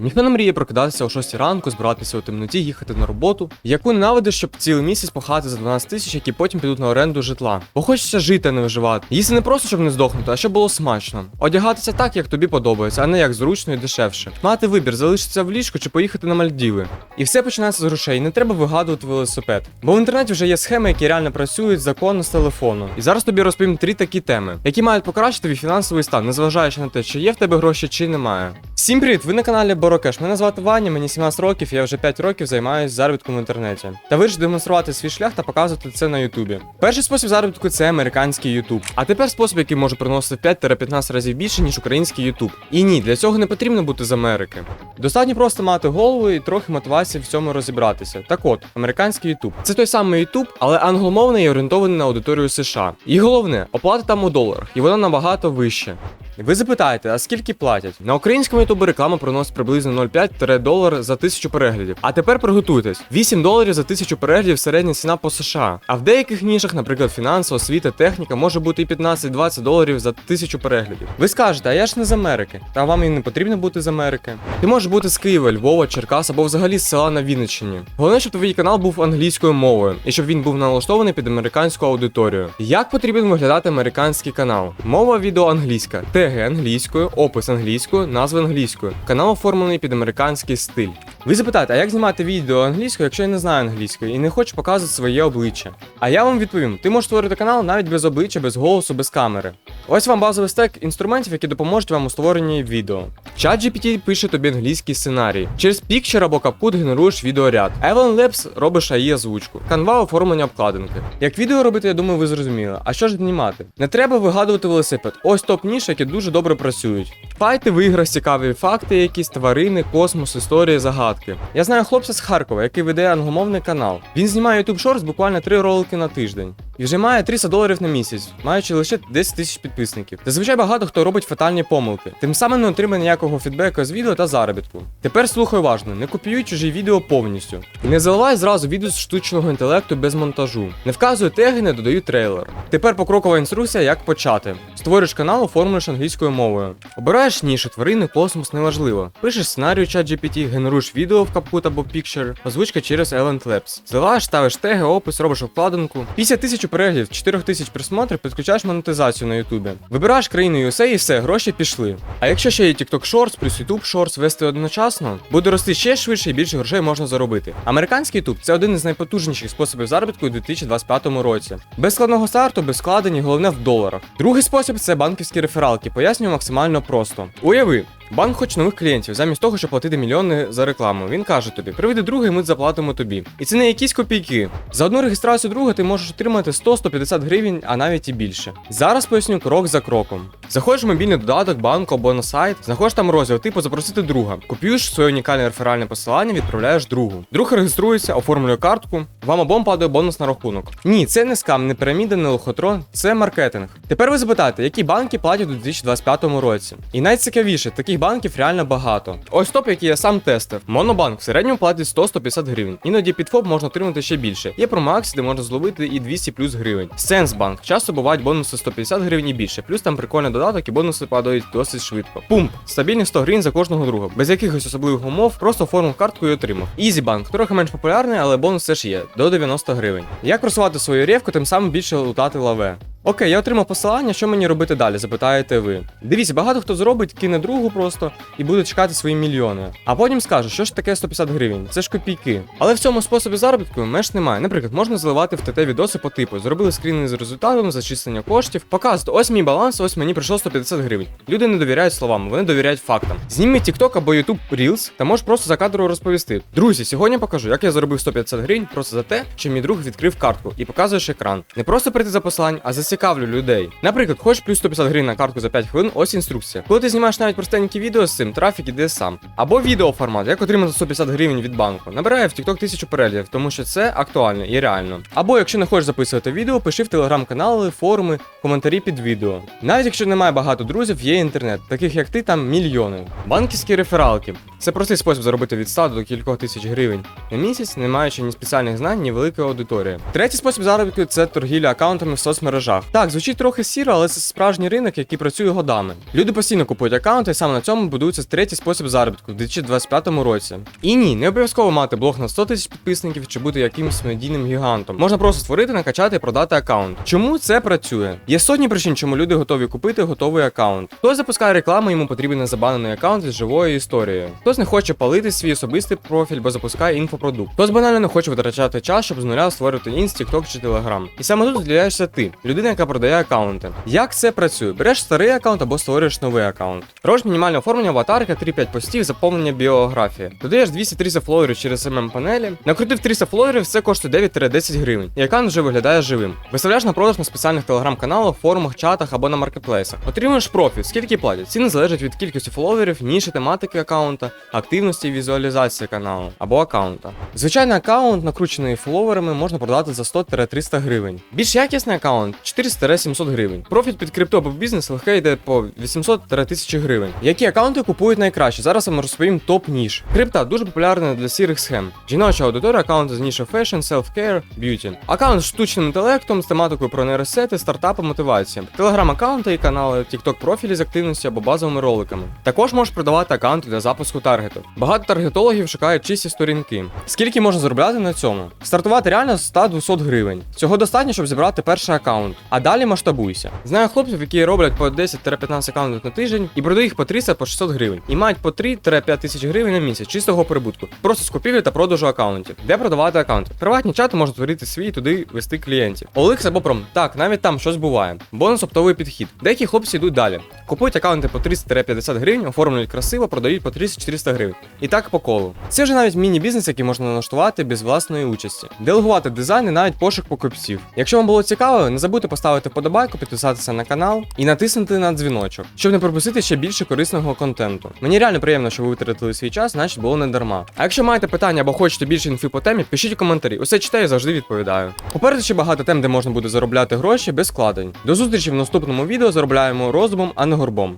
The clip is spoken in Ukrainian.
Ніхто не мріє прокидатися о 6 ранку, збиратися у темноті, їхати на роботу, яку ненавидиш, щоб цілий місяць пахати за 12 тисяч, які потім підуть на оренду житла. Бо хочеться жити, а не виживати. Їсти не просто, щоб не здохнути, а щоб було смачно. Одягатися так, як тобі подобається, а не як зручно і дешевше. Мати вибір, залишитися в ліжку чи поїхати на Мальдіви. І все починається з грошей. Не треба вигадувати велосипед. Бо в інтернеті вже є схеми, які реально працюють законно з телефону. І зараз тобі розповім три такі теми, які мають покращити твій фінансовий стан, незважаючи на те, чи є в тебе гроші, чи немає. Всім привіт! Ви на каналі Борокеш. Мене звати Ваня, мені 17 років, я вже 5 років займаюся заробітком в інтернеті. Та вирішив демонструвати свій шлях та показувати це на Ютубі. Перший спосіб заробітку це американський Ютуб. А тепер спосіб, який може приносити 5-15 разів більше, ніж український Ютуб. І ні, для цього не потрібно бути з Америки. Достатньо просто мати голову і трохи мотивації в цьому розібратися. Так от, американський Ютуб. Це той самий Ютуб, але англомовний і орієнтований на аудиторію США. І головне, оплата там у доларах, і вона набагато вища. Ви запитаєте, а скільки платять? На українському ютубі реклама приносить приблизно 0,5 долар за тисячу переглядів. А тепер приготуйтесь: 8 доларів за тисячу переглядів середня ціна по США. А в деяких нішах, наприклад, фінансова, освіта, техніка, може бути і 15-20 доларів за тисячу переглядів. Ви скажете, а я ж не з Америки. Та вам і не потрібно бути з Америки. Ти можеш бути з Києва, Львова, Черкас або взагалі з села на Вінниччині. Головне, щоб твій канал був англійською мовою і щоб він був налаштований під американську аудиторію. Як потрібен виглядати американський канал? Мова відео англійська, теги англійською, опис англійською, назви англійською. Канал оформлений під американський стиль. Ви запитаєте, а як знімати відео англійською, якщо я не знаю англійської і не хочу показувати своє обличчя? А я вам відповім: ти можеш створити канал навіть без обличчя, без голосу, без камери. Ось вам базовий стек інструментів, які допоможуть вам у створенні відео. ChatGPT пише тобі англійський сценарій. Через Picture або Capcut генеруєш відеоряд. Evan Labs робиш AI озвучку. Canva оформлення обкладинки. Як відео робити, я думаю, ви зрозуміли. А що ж знімати? Не треба вигадувати велосипед. Ось топ ніж, які дуже добре працюють. Файти в іграх цікаві факти, якісь тварини, космос, історії, загадки. Я знаю хлопця з Харкова, який веде англомовний канал. Він знімає YouTube Shorts буквально 3 ролики на тиждень. І вже має 300 доларів на місяць, маючи лише 10 тисяч підписників. Зазвичай багато хто робить фатальні помилки, тим самим не отримає ніякого фідбеку з відео та заробітку. Тепер слухай уважно, не копіюй чужі відео повністю. І не заливай зразу відео з штучного інтелекту без монтажу. Не вказуй теги, не додаю трейлер. Тепер покрокова інструкція, як почати. Створюєш канал, оформлюєш англійською мовою. Обираєш нішу, тварини, космос, неважливо. Пишеш сценарію ChatGPT, генеруєш відео в Capcut або Picture, озвучка через Element Labs. Заливаєш, ставиш теги, опис, робиш обкладинку. Після тисячі переглядів, 4 тисяч просмотрів, підключаєш монетизацію на Ютубі. Вибираєш країну USA і все, гроші пішли. А якщо ще є TikTok Shorts плюс YouTube Shorts вести одночасно, буде рости ще швидше і більше грошей можна заробити. Американський YouTube це один із найпотужніших способів заробітку у 2025 році. Без складного старту, без складень, головне в доларах. Другий спосіб це банківські рефералки. Пояснюю максимально просто. Уяви. Банк хоче нових клієнтів, замість того, щоб платити мільйони за рекламу. Він каже тобі: приведи друга, ми заплатимо тобі. І це не якісь копійки. За одну реєстрацію друга ти можеш отримати 100-150 гривень, а навіть і більше. Зараз поясню крок за кроком. Заходиш в мобільний додаток банку або на сайт, знаходиш там розділ, типу запросити друга. Копіюєш своє унікальне реферальне посилання, відправляєш другу. Друг реєструється, оформлює картку. Вам обом падає бонус на рахунок. Ні, це не скам, не піраміда, не лохотрон, це маркетинг. Тепер ви запитаєте, які банки платять у 2025 році. І найцікавіше, таких банків реально багато. Ось топ, який я сам тестив. Монобанк в середньому платить 100-150 гривень. Іноді під ФОП можна отримати ще більше. Є промоакції, де можна зловити і 200 плюс гривень. Сенсбанк. Часто бувають бонуси 150 гривень і більше. Плюс там прикольний додаток і бонуси падають досить швидко. Пумп. Стабільні 100 гривень за кожного друга. Без якихось особливих умов, просто оформив картку і отримав. Ізібанк трохи менш популярний, але бонус все ж є до 90 гривень. Як просувати свою ревку, тим самим більше лутати лаве. Окей, я отримав посилання, що мені робити далі, запитаєте ви. Дивіться, багато хто зробить, кине другу просто і буде чекати свої мільйони. А потім скаже, що ж таке 150 гривень, це ж копійки. Але в цьому способі заробітку меж немає. Наприклад, можна заливати в ТТ відоси по типу, зробили скріни з результатом, зачислення коштів, показувати, ось мій баланс, ось мені прийшло 150 гривень. Люди не довіряють словам, вони довіряють фактам. Зніміть TikTok або YouTube Reels та можеш просто за кадру розповісти. Друзі, сьогодні покажу, як я заробив 150 гривень просто за те, що мій друг відкрив картку і показуєш екран. Не просто прийти за посилань, а зацікавлю людей. Наприклад, хочеш плюс 150 гривень на картку за 5 хвилин, ось інструкція. Коли ти знімаєш навіть простенькі відео з цим, трафік іде сам. Або відеоформат, як отримати 150 гривень від банку. Набирає в TikTok тисячу переглядів, тому що це актуально і реально. Або якщо не хочеш записувати відео, пиши в телеграм-канали, форуми, коментарі під відео. Навіть якщо немає багато друзів, є інтернет, таких як ти, там мільйони. Банківські рефералки. Це простий спосіб заробити від 100 до кількох тисяч гривень на місяць, не маючи ні спеціальних знань, ні великої аудиторії. Третій спосіб заробітку це торгівля аккаунтами в соцмережах. Шлях. Так, звучить трохи сіро, але це справжній ринок, який працює годами. Люди постійно купують аккаунти, і саме на цьому будується третій спосіб заробітку в 2025 році. І ні, не обов'язково мати блог на 100 тисяч підписників чи бути якимось медійним гігантом. Можна просто створити, накачати і продати аккаунт. Чому це працює? Є сотні причин, чому люди готові купити готовий аккаунт. Хтось запускає рекламу, йому потрібен незабанений аккаунт із живою історією. Хтось не хоче палити свій особистий профіль, бо запускає інфопродукт. Хтось банально не хоче витрачати час, щоб з нуля створити інст, TikTok чи Telegram. І саме тут з'являєшся ти, людина, яка продає аккаунти. Як це працює? Береш старий аккаунт або створюєш новий аккаунт. Робиш мінімальне оформлення аватарка, 3-5 постів, заповнення біографії. Додаєш 200-300 фоловерів через mm панелі. Накрутив 300 фоловерів, це коштує 9-10 гривень. І аккаунт вже виглядає живим. Виставляєш на продаж на спеціальних телеграм-каналах, форумах, чатах або на маркетплейсах. Отримуєш профіль, скільки платять. Ціни залежать від кількості фоловерів, ніші тематики аккаунта, активності і візуалізації каналу або аккаунта. Звичайний аккаунт, накручений фоловерами, можна продати за 100-300 гривень. Більш якісний аккаунт 400-700 гривень. Профіль під крипту або бізнес легке йде по 800-1000 гривень. Які аккаунти купують найкраще? Зараз вам розповім топ ніж. Крипта дуже популярна для сірих схем. Жіноча аудиторія аккаунти з ніші фешн, self-care, beauty. Аккаунт з штучним інтелектом, з тематикою про нейросети, стартапи, мотивація. Телеграм-аккаунти і канали, TikTok профілі з активністю або базовими роликами. Також можеш продавати аккаунти для запуску таргету. Багато таргетологів шукають чисті сторінки. Скільки можна заробляти на цьому? Стартувати реально з 100-200 гривень. Цього достатньо, щоб зібрати перший аккаунт. А далі масштабуйся. Знаю хлопців, які роблять по 10-15 аккаунтів на тиждень і продають їх по 300 по 600 гривень. І мають по 3-5 тисяч гривень на місяць чистого прибутку. Просто з купівлі та продажу аккаунтів. Де продавати аккаунти? Приватні чати можна створити свій туди вести клієнтів. OLX або Пром. Так, навіть там щось буває. Бонус оптовий підхід. Деякі хлопці йдуть далі. Купують аккаунти по 300-50 гривень, оформлюють красиво, продають по 300-400 гривень. І так по колу. Це вже навіть міні-бізнес, який можна налаштувати без власної участі. Делегувати дизайн і навіть пошук покупців. Якщо вам було цікаво, не забудьте поставити подобайку, підписатися на канал і натиснути на дзвіночок, щоб не пропустити ще більше корисного контенту. Мені реально приємно, що ви витратили свій час, значить було не дарма. А якщо маєте питання або хочете більше інфі по темі, пишіть у коментарі. Усе читаю, і завжди відповідаю. Попереду ще багато тем, де можна буде заробляти гроші без складень. До зустрічі в наступному відео заробляємо розумом, а не горбом.